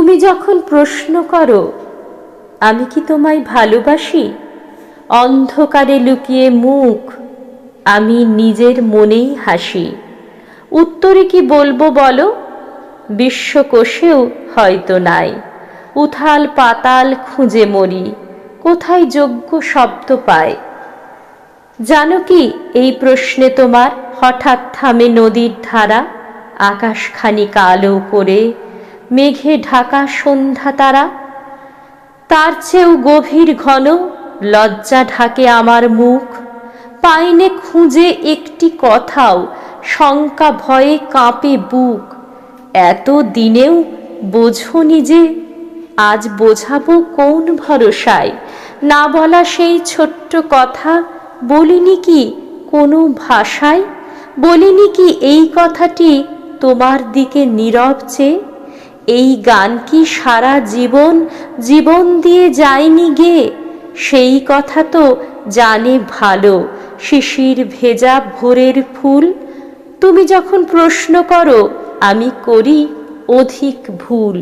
তুমি যখন প্রশ্ন করো, আমি কি তোমায় ভালোবাসি? অন্ধকারে লুকিয়ে মুখ, আমি নিজের মনেই হাসি। উত্তরে কি বলব বলো? বিশ্বকোষেও হয়তো নাই। উথাল পাতাল খুঁজে মরি, কোথায় যোগ্য শব্দ পায়? জানো কি, এই প্রশ্নে তোমার হঠাৎ থামে নদীর ধারা, আকাশখানি কালো করে মেঘে ঢাকা সন্ধ্যা তারা। তার চেয়েও গভীর ঘন, লজ্জা ঢাকে আমার মুখ। পাইনে খুঁজে একটি কথাও, শঙ্কা ভয়ে কাঁপে বুক। এত দিনেও বোঝনি যে, আজ বোঝাবো কোন ভরসায়। না বলা সেই ছোট্ট কথা, বলিনি কি কোনো ভাষায়? বলিনি কি এই কথাটি তোমার দিকে নীরব চেয়ে? এই গান কি সারা জীবন জীবন দিয়ে যায়নি গে? সেই কথা তো জানে ভালো, শিশির ভেজা ভোরের ফুল। তুমি যখন প্রশ্ন করো, আমি করি অধিক ভুল।